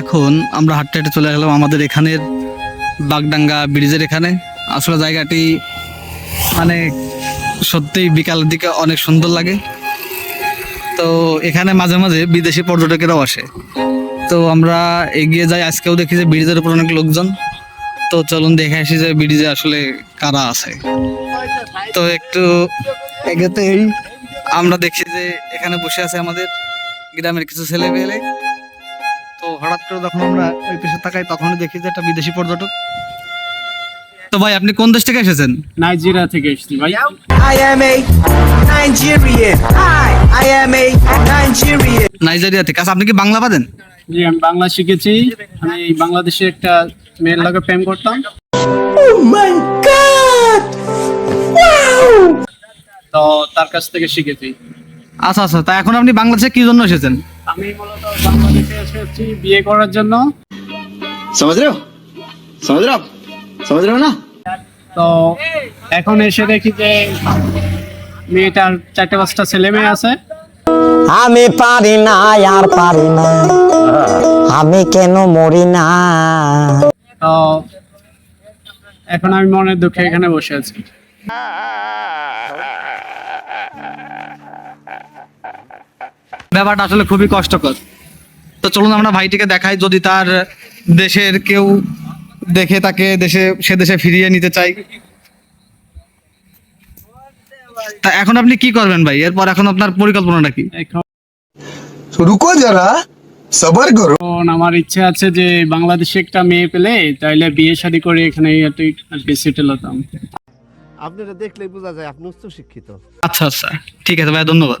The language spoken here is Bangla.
এখন আমরা হাঁটতে হাঁটতে চলে গেলাম আমাদের এখানের বাগডাঙ্গা ব্রিজের এখানে। আসলে জায়গাটি মানে সত্যিই বিকালের দিকে অনেক সুন্দর লাগে। তো এখানে মাঝে মাঝে বিদেশি পর্যটকেরাও আসে। তো আমরা এগিয়ে যাই। আজকেও দেখি যে ব্রিজের উপর অনেক লোকজন। তো চলুন দেখে আসি যে ব্রিজে আসলে কারা আছে। তো একটু এগোতেই আমরা দেখছি যে এখানে বসে আছে আমাদের গ্রামের কিছু ছেলে পেলে তো হঠাৎ করে যখন আমরা ওই পেশে তাকাই তখনই দেখি যে একটা বিদেশি পর্যটক। তো ভাই আপনি কোন দেশ থেকে এসেছেন? নাইজেরিয়া থেকে এসেছি ভাই। I am a Nigerian. I, I am a Nigerian. Nigeria থেকে। আচ্ছা আপনি কি বাংলা পারেন জি আমি বাংলা শিখেছি। আমি বাংলাদেশে একটা মেয়ের লগে প্রেম করতাম। Oh my God! Wow! তো তার কাছ থেকে শিখেছি। আচ্ছা আচ্ছা তা এখন আপনি বাংলাদেশে কি জন্য এসেছেন? আমি মূলত বাংলাদেশে এসেছি বিয়ে করার জন্য। তো এখন এসে দেখি যে মেয়েটার চারটে পাঁচটা ছেলে মেয়ে আছে। আমি পারি না আর পারি না। আমি কেন মরি না? তো এখন আমি মনের দুঃখে এখানে বসে আছি। ব্যাপারটা আসলে খুবই কষ্টকর। তো চলুন আমরা ভাইটিকে দেখাই যদি তার দেশের কেউ দেখে তাকে দেশে সে দেশে ফিরিয়ে নিতে চাই তা এখন আপনি কি করবেন ভাই? এরপর এখন আপনার পরিকল্পনাটা কি? রুকো যারা সবার করো। আমার ইচ্ছে আছে যে বাংলাদেশে একটা মেয়ে পেলে তাইলে বিয়ে শাড়ি করে এখানে আর সেটেল হতাম। আপনারা দেখলে বোঝা যায় আপনি উচ্চ শিক্ষিত আচ্ছা আচ্ছা। ঠিক আছে ভাই ধন্যবাদ।